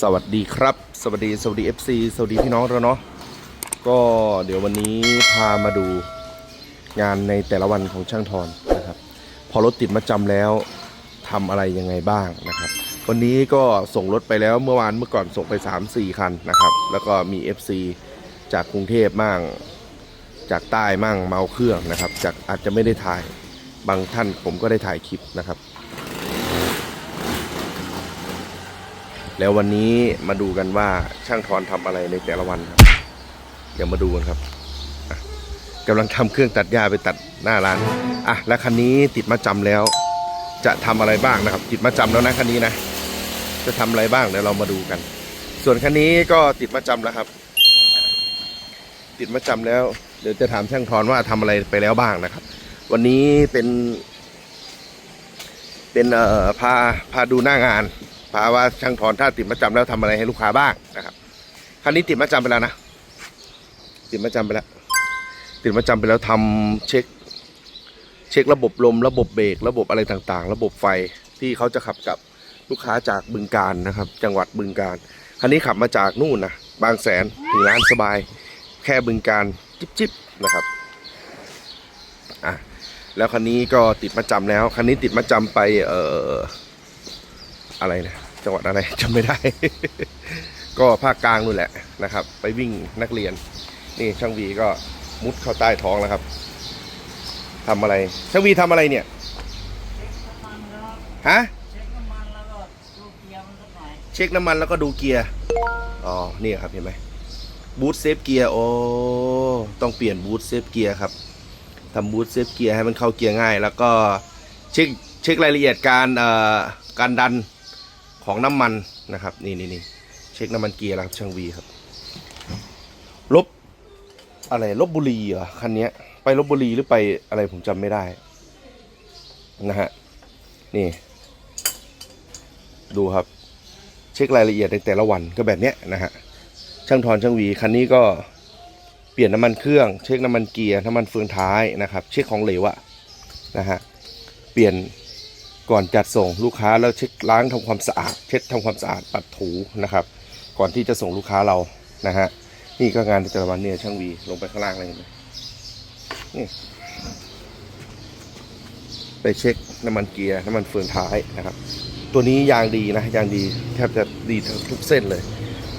สวัสดีครับ สวัสดีสวัสดี FC สวัสดีพี่น้องเราเนาะก็เดี๋ยววันนี้พามาดูงานในแต่ละวันของช่างทอนนะครับ พอรถติดมาจำแล้วทำอะไรยังไงบ้างนะครับ วันนี้ก็ส่งรถไปแล้วเมื่อวานเมื่อก่อนส่งไป 3-4 คันนะครับ แล้วก็มี FC จากกรุงเทพมั่งจากใต้มั่งเมาเครื่องนะครับ จากอาจจะไม่ได้ถ่ายบางท่านผมก็ได้ถ่ายคลิปนะครับ แล้ววันนี้มาดูกันว่าช่างทอนทำอะไรในแต่ละวันครับเดี๋ยวมาดูกันครับกำลังทำเครื่องตัดหญ้าไปตัดหน้าร้านอะแล้วคันนี้ติดมาจำแล้ว จะทำอะไรบ้างนะครับ ติดมาจำแล้วนะคันนี้นะ จะทำอะไรบ้างเดี๋ยวเรามาดูกัน ส่วนคันนี้ก็ติดมาจำแล้วครับ ติดมาจำแล้ว เดี๋ยวจะถามช่างทอนว่าทำอะไรไปแล้วบ้างนะครับ วันนี้เป็น เป็นเอ่อพาพาดูหน้างาน พาว่าช่างถอนถ้าติดมาจำแล้วทำอะไรให้ลูกค้าบ้างนะครับคันนี้ติดมาจำไปแล้วนะติดมาจำไปแล้ว ติดมาจำไปแล้วทำเช็ค เช็คระบบลม ระบบเบรกระบบอะไรต่างๆ ระบบไฟที่เขาจะขับกับลูกค้าจากบึงการนะครับ จังหวัดบึงการคันนี้ขับมาจากนู่นนะบางแสนถึงร้านสบาย แค่บึงการจิ๊บๆนะครับอะแล้วคันนี้ก็ติดมาจำแล้วคันนี้ติดมาจำไปเอ่ออะไรนะ จังหวัดอะไรจำไม่ได้ ก็ภาคกลางนู่นแหละนะครับ ไปวิ่งนักเรียน นี่ช่างวีก็มุดเข้าใต้ท้องแล้วครับทำอะไรช่างวีทำอะไรเนี่ยฮะเช็คน้ำมันแล้วก็ดูเกียร์มันสักหน่อยเช็คน้ำมันแล้วก็ดูเกียร์อ๋อนี่ครับเห็นไหมบูทเซฟเกียร์โอ้ต้องเปลี่ยนบูทเซฟเกียร์ครับทำบูทเซฟเกียร์ให้มันเข้าเกียร์ง่าย แล้วก็เช็คเช็ครายละเอียดการเอ่อการดัน ของน้ำมันนะครับ นี่นี่นี่เช็คน้ำมันเกียร์แล้วครับช่างวีครับลบอะไรลบบุรีเหรอคันนี้ไปลบบุรีหรือไปอะไรผมจำไม่ได้นะฮะนี่ ดูครับ เช็ครายละเอียดในแต่ละวันก็แบบเนี้ยนะฮะช่างทอนช่างวีคันนี้ก็เปลี่ยนน้ำมันเครื่อง เช็คน้ำมันเกียร์น้ำมันเฟืองท้ายนะครับ เช็คของเหลวอะนะฮะเปลี่ยน ก่อนจัดส่งลูกค้าแล้วเช็คล้างทำความสะอาด เช็ดทำความสะอาดปัดถูนะครับ ก่อนที่จะส่งลูกค้าเรานะฮะนี่ก็งานแต่ละวันเนี่ยช่างวีลงไปข้างล่างเลยนะนี่ไปเช็คน้ำมันเกียร์น้ำมันเฟืองท้ายนะครับ ตัวนี้ยางดีนะยางดีแทบจะดีทั้งทุกเส้นเลย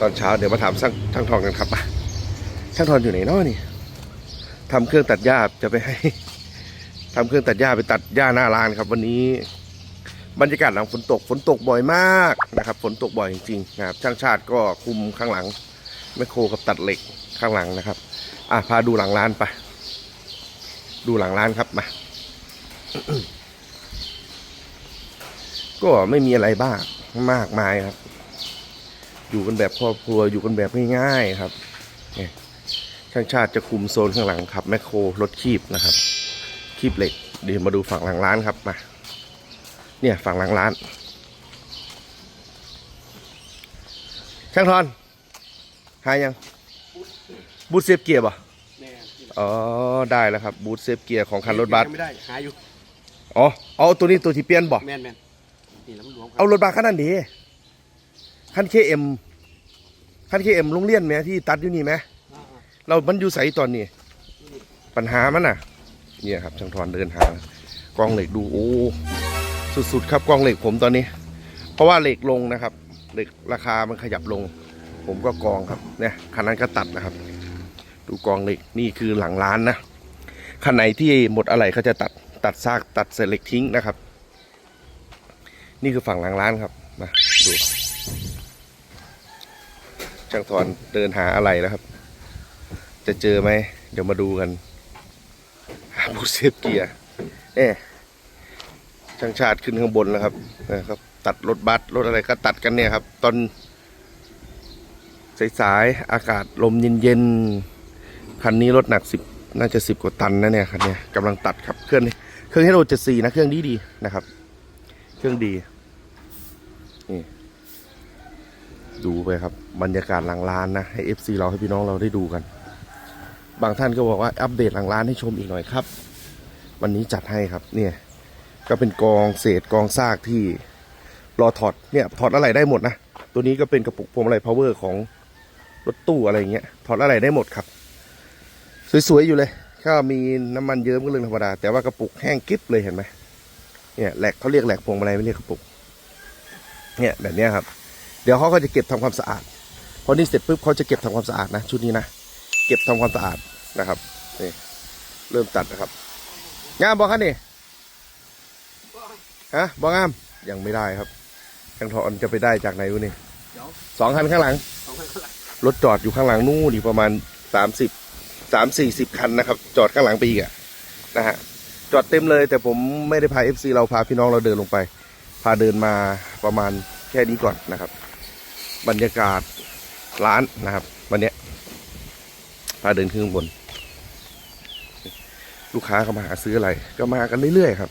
ตอนเช้าเดี๋ยวมาถามช่างช่างทองกันครับอะช่างทองอยู่ไหนนาะนี่ทำเครื่องตัดหญ้าจะไปให้ทำเครื่องตัดหญ้าไปตัดหญ้าหน้าร้านครับ วันนี้ บรรยากาศหลังฝนตกฝนตกบ่อยมากนะครับฝนตกบ่อยจริงๆนะครับช่างชาติก็คุมข้างหลังแมคโครกับตัดเหล็กข้างหลังนะครับอะพาดูหลังร้านไป ดูหลังร้านครับมาก็ไม่มีอะไรบ้างมากมายครับ อยู่กันแบบครอบครัวอยู่กันแบบง่ายๆครับช่างชาติจะคุมโซนข้างหลังครับแมคโครรถคีบนะครับคีบเหล็กเดี๋ยวมาดูฝั่งหลังร้านครับมา เนี่ยฝั่งหลังร้าน ช่างทอนหายัง บูทเซฟเกียร์ป่ะแน่อ๋อ ได้แล้วครับ บูทเซฟเกียร์ของคันรถบัสยังไม่ได้หาอยู่ อ๋อ เอาตัวนี้ตัวที่เปลี่ยนบ่แมนแมนนี่แล้วมันรวมเอารถบัสคันนั้นดีคันเคเอ็มคันเคเอ็มโรงเรียนไหมที่ตัดอยู่นี่ไหมอ่าเรามันอยู่ใสตอนนี้ ปัญหามันน่ะ เนี่ยครับช่างทอนเดินหากองเหล็กดูโอ้ สุดๆครับกองเหล็กผมตอนนี้ เพราะว่าเหล็กลงนะครับ เหล็กราคามันขยับลง ผมก็กองครับเนี่ยคันนั้นก็ตัดนะครับ ดูกองเหล็กนี่คือหลังร้านนะคันไหนที่หมดอะไรเขาจะตัดตัดซากตัดเศษเหล็กทิ้งนะครับ นี่คือฝั่งหลังร้านครับมาดูช่างทอนเดินหาอะไรแล้วครับ จะเจอไหม เดี๋ยวมาดูกันหาบูเซฟเกียร์เอ๊ ช่างชาติขึ้นข้างบนแล้วครับนะครับ ตัดรถบัสรถอะไรก็ตัดกันเนี่ยครับ ตอนสายๆอากาศลมเย็นๆคันนี้รถหนักสิบน่าจะสิบกว่าตันนะเนี่ยคันนี้กำลังตัดครับเครื่องนี้เครื่องให้โรเจ็ดสี่นะเครื่องดีดีนะครับ เครื่องดีนี่ดูไปครับ บรรยากาศหลังร้านนะให้ FC เราให้พี่น้องเราได้ดูกัน บางท่านก็บอกว่าอัปเดตหลังร้านให้ชมอีกหน่อยครับ วันนี้จัดให้ครับเนี่ย ก็เป็นกองเศษกองซากที่รอถอดเนี่ยถอดอะไรได้หมดนะ ตัวนี้ก็เป็นกระปุกพวงมาลัย power ของรถตู้อะไรอย่างเงี้ยถอดอะไรได้หมดครับ สวยๆอยู่เลยก็มีน้ำมันเยิ้มก็เรื่องธรรมดา แต่ว่ากระปุกแห้งกริบเลยเห็นไหมเนี่ยแหลกเขาเรียกแหลกพวงมาลัยไม่เรียกกระปุก เนี่ยแบบนี้ครับ เดี๋ยวเขาก็จะเก็บทำความสะอาดพอนี่เสร็จปุ๊บเขาจะเก็บทำความสะอาดนะชุดนี้นะเก็บทำความสะอาดนะครับนี่เริ่มตัดนะครับงามบอครับนี่ ฮะบองามยังไม่ได้ครับช่างทอนจะไปได้จากไหนวะนี่เดี๋ยวสองคันข้างหลังสองพันเท่าไหร่รถจอดอยู่ข้างหลังนู่นอีกประมาณสามสิบสามสี่สิบคันนะครับ จอดข้างหลังไปอีกอะนะฮะจอดเต็มเลยแต่ผมไม่ได้พา FC เราพาพี่น้องเราเดินลงไป พาเดินมาประมาณแค่นี้ก่อนนะครับ บรรยากาศร้านนะครับ วันเนี้ยพาเดินขึ้นข้างบน ลูกค้าก็มาหาซื้ออะไร ก็มากันเรื่อยๆครับ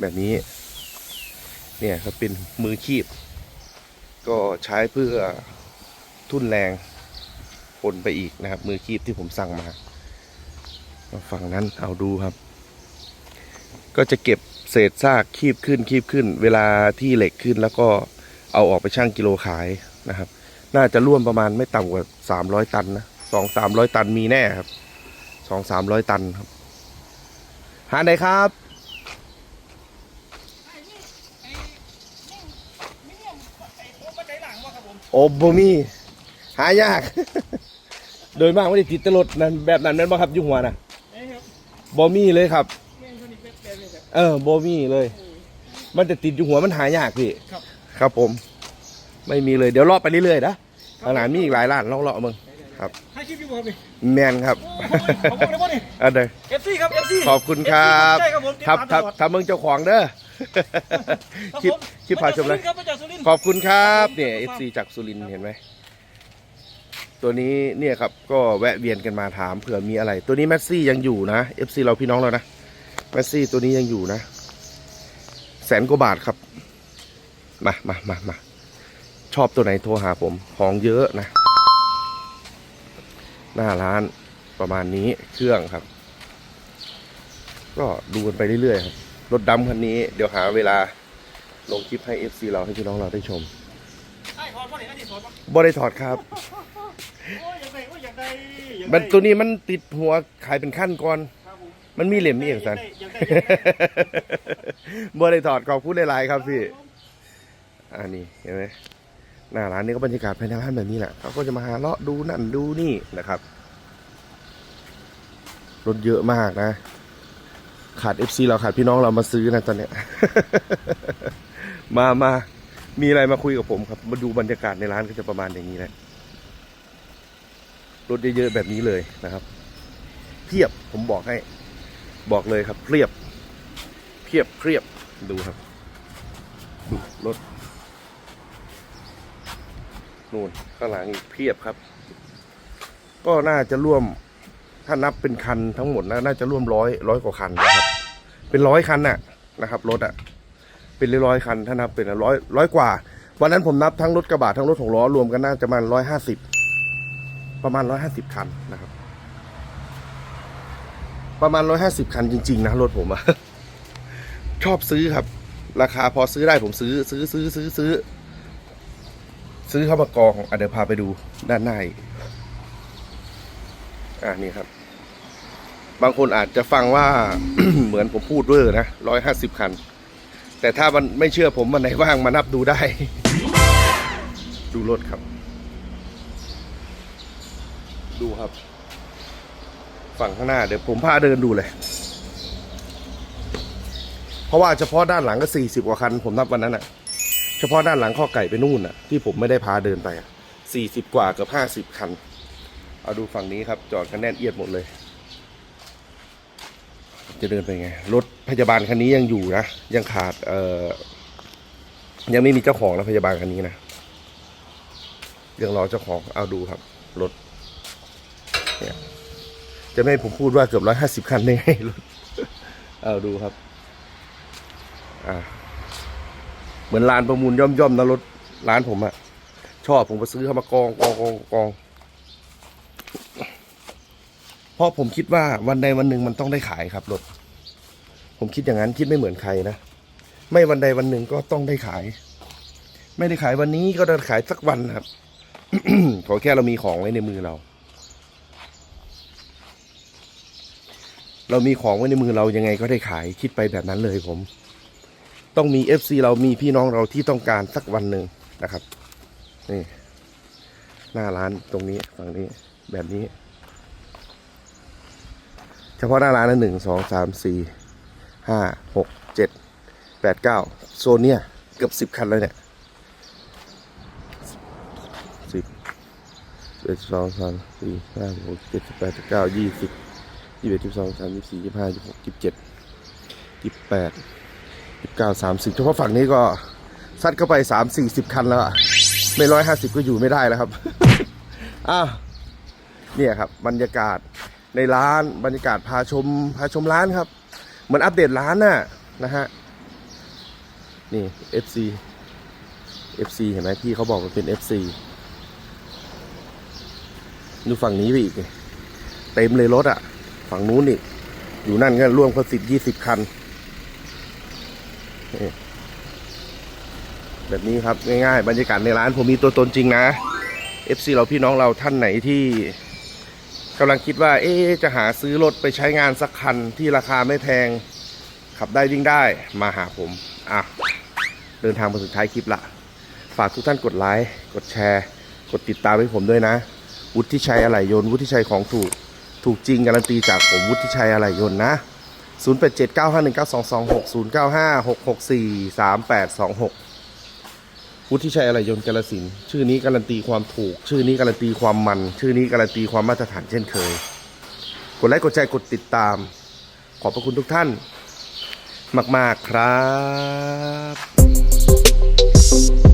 แบบนี้ เนี่ยก็เป็นมือคีบ ก็ใช้เพื่อทุ่นแรงปนไปอีกนะครับ มือคีบที่ผมสั่งมาฝั่งนั้นเอาดูครับ ก็จะเก็บเศษซากคีบขึ้นคีบขึ้น เวลาที่เหล็กขึ้นแล้วก็เอาออกไปชั่งกิโลขายนะครับ น่าจะร่วมประมาณไม่ต่ำกว่าสามร้อยตันนะสองสามร้อยตันมีแน่ครับสองสามร้อยตันครับหาไหนครับ โอ้บมีหายาก โดยมากไม่ได้ติดแตลดนั่นแบบนั้นนั่นบ่ครับอยุ่หัวนะบอมี่เลยครับ เออบอมี่เลย มันจะติดอยู่หัวมันหายากพี่ครับ ครับผม ไม่มีเลยเดี๋ยวเลาะไปเรื่อยๆนะขนาดมีอีกหลายร้านลองเลาะมึงให้คลิปอยู่บ่ครับนี่แมนครับขอบคุณนะพ่อนี่ อันเดยเอฟซีครับเอฟซีขอบคุณครับ ใช่ครับผมติดครับตามทับตลอดทับมึงเจ้าของเด้อ คลิปคลิปพาชมเลยครับมาจากสุรินทร์ขอบคุณครับครับผมเนี่ยเอฟซีจากสุรินทร์เห็นไหมตัวนี้เนี่ยครับก็แวะเวียนกันมาถามเผื่อมีอะไร ตัวนี้แมสซี่ยังอยู่นะเอฟซีเราพี่น้องเรานะแมสซี่ตัวนี้ยังอยู่นะ แสนกว่าบาทครับ มามามามาชอบตัวไหนโทรหาผมของเยอะนะ หน้าร้านประมาณนี้เครื่องครับ ก็ดูกันไปเรื่อยๆครับ รถดำคันนี้ เดี๋ยวหาเวลาลงคลิปให้ FC เราให้พี่น้องเราได้ชมไอ้ถอดพ่อนี่ไอ้นี่ถอดป่ะบ่ได้ถอดครับโอ้ยอยากได้โอ้ยอยากได้อยากได้มันตัวนี้มันติดหัวขายเป็นขั้นก่อนครับผมมันมีเหล่มนี่อย่างสันอยากได้อยากได้อยากได้บ่ได้ถอดขอบพูดหลายๆครับพี่ อันนี้เห็นไหมหน้าร้านนี้ก็บรรยากาศภายในร้านแบบนี้แหละเขาก็จะมาหาเลาะดูนั่นดูนี่นะครับ รถเยอะมากนะ ขาด FC เราขาดพี่น้องเรามาซื้อนะตอนเนี้ย มามา มีอะไรมาคุยกับผมครับ มาดูบรรยากาศในร้านก็จะประมาณอย่างนี้แหละรถเยอะๆแบบนี้เลยนะครับเพียบผมบอกให้ บอกเลยครับเพียบเพียบเพียบดูครับดูรถนู่นข้างหลังอีกเพียบครับ ก็น่าจะร่วม ถ้านับเป็นคันทั้งหมดนะน่าจะร่วมร้อยร้อยกว่าคันนะครับ เป็นร้อยคันน่ะนะครับรถอะ เป็นร้อยคัน ถ้านับเป็นร้อยร้อยกว่า วันนั้นผมนับทั้งรถกระบะทั้งรถหกล้อรวมกันน่าจะประมาณร้อยห้าสิบประมาณร้อยห้าสิบคันนะครับ ประมาณร้อยห้าสิบคันจริง ๆ นะรถผมอะชอบซื้อครับ ราคาพอซื้อได้ผมซื้อซื้อซื้อซื้อซื้อ ซื้อเข้ามากองอะเดี๋ยวพาไปดูด้านหน้าอีกอ่านี่ครับ บางคนอาจจะฟังว่า เหมือนผมพูดเวอร์นะร้อยห้าสิบคัน แต่ถ้ามันไม่เชื่อผมมันไหนว่างมานับดูได้ ดูรถครับ ดูครับ ฝั่งข้างหน้าเดี๋ยวผมพาเดินดูเลย เพราะว่าเฉพาะด้านหลังก็สี่สิบกว่าคัน ผมนับวันนั้นอะเฉพาะด้านหลังข้อไก่ไปนู่นอะที่ผมไม่ได้พาเดินไปอะสี่สิบกว่ากือบห้าสิบคัน เอาดูฝั่งนี้ครับ จอดกันแน่นเอียดหมดเลย จะเดินไปไง รถพยาบาลคันนี้ยังอยู่นะ ยังขาด เอ่อ ยังไม่มีเจ้าของนะพยาบาลคันนี้นะยังรอเจ้าของเอาดูครับ รถ เนี่ย จะไม่ให้ผมพูดว่าเกือบร้อยห้าสิบคันได้ไงรถ เอาดูครับ อ่า เหมือนร้านประมูลย่อมๆนะรถร้านผมอะชอบผมก็ซื้อเข้ามากองกองกองกอง เพ ราะผมคิดว่าวันใดวันหนึ่งมันต้องได้ขายครับรถผมคิดอย่างนั้นคิดไม่เหมือนใครนะไม่วันใดวันหนึ่งก็ต้องได้ขาย ไม่ได้ขายวันนี้ก็จะขายสักวันครับขอแค่เรามีของไว้ในมือเรา เรามีของไว้ในมือเรายังไงก็ได้ขายคิดไปแบบนั้นเลยผม ต้องมี FC เรามีพี่น้องเราที่ต้องการสักวันหนึ่งนะครับนี่หน้าร้านตรงนี้ฝั่งนี้แบบนี้ ฉพาะหน้าร้านนะหนึ่งสองสามสี่ห้าหกเจ็ดแปดเก้าโซนเนี้ยเกือบสิบคันเลยเนี่ยสิบเอ็ดสองสามสี่ห้าหกเจ็ดแปดเก้ายี่สิบยี่สิบเอ็ดยี่สิบสองสามยี่สิบสี่ยี่สิบห้ายี่สิบหกยี่สิบเจ็ดยี่สิบแปดยี่สิบเก้าสามสิบเฉพาะฝั่งนี้ก็ซัดเข้าไปสามสี่สิบคันแล้วอะไม่ร้อยห้าสิบก็อยู่ไม่ได้แล้วครับ อ้าวเนี่ยครับบรรยากาศ ในร้านบรรยากาศพาชมพาชมร้านครับ เหมือนอัปเดตร้านน่ะนะฮะนี่ FC FC เห็นไหมพี่เขาบอกมันเป็น FC ดูฝั่งนี้ไปอีกเต็มเลยรถอะฝั่งนู้นอีกอยู่นั่นก็ร่วมเขาสิบยี่สิบคัน แบบนี้ครับง่ายๆ บรรยากาศในร้านผมมีตัวตนจริงนะ FC เราพี่น้องเราท่านไหนที่ กำลังคิดว่า เอ๊จะหาซื้อรถไปใช้งานสักคันที่ราคาไม่แพง ขับได้วิ่งได้มาหาผม อะ เดินทางมาสุดท้ายคลิปละ ฝากทุกท่านกดไลค์กดแชร์ กดติดตามให้ผมด้วยนะ วุฒิชัยอะไหล่ยนต์วุฒิชัยของถูก ถูกจริงการันตีจากผมวุฒิชัยอะไหล่ยนต์นะ 0 8 7 9 5 1 9 2 2 6 0 9 5 6 6 4 3 8 2 6 วุฒิชัยอะไรยนต์กาลสินชื่อนี้การันตีความถูก ชื่อนี้การันตีความมัน ชื่อนี้การันตีความมาตรฐานเช่นเคย กดไลค์กดแชร์กดติดตาม ขอบพระคุณทุกท่าน มาก ๆ ครับ